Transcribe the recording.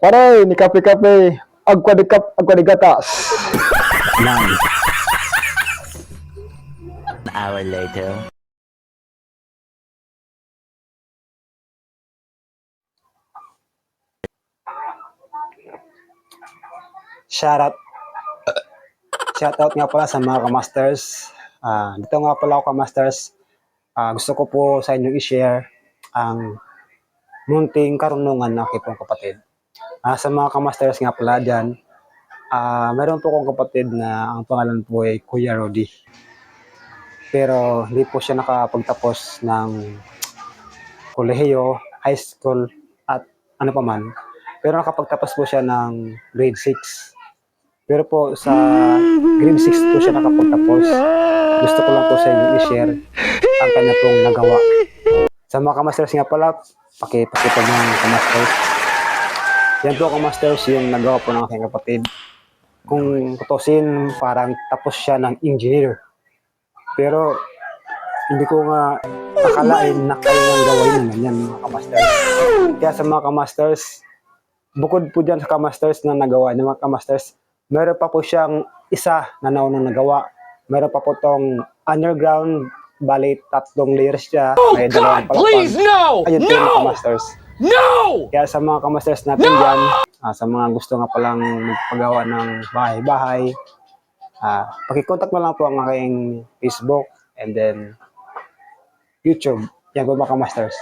Pare, ni kape-kape. Agkwadikap, agkwadigatas. None. An hour later. Shoutout. Shoutout nga pala sa mga kamasters. Ah, dito nga pala ako kamasters. Ah, gusto ko po sa inyo i-share ang munting karunungan ng aking kapatid. Ah, sa mga kamasters nga pala dyan, ah, meron po akong kapatid na ang pangalan po ay Kuya Rodi. Pero hindi po siya nakapagtapos ng kolehiyo, high school, at ano pa man. Pero nakapagtapos po siya ng grade 6. Pero po sa grade 6 po siya nakapagtapos. Gusto ko lang po sa inyo i-share ang kanya pong nagawa. Sa mga kamasters nga pala, paki, pakipag ng kamasters. Yan po kamasters yung nagawa po ng aking kapatid. Kung tutusin, parang tapos siya ng engineer. Pero hindi ko nga nakalain na kaya nang gawin naman yan mga kamasters. Kaya sa mga kamasters, bukod po dyan sa kamasters na nagawa ng mga kamasters, meron pa po siyang isa na naunang nagawa. Meron pa po tong underground, bali tatlong layers siya. May dalawang palapag. Please, no! Ayun po mga kamasters. No! Kaya sa mga kamasters natin dyan, ah, sa mga gusto nga palang magpagawa ng bahay-bahay, ah, pakicontact mo lang po ang aking Facebook and then YouTube. Yan po mga kamasters.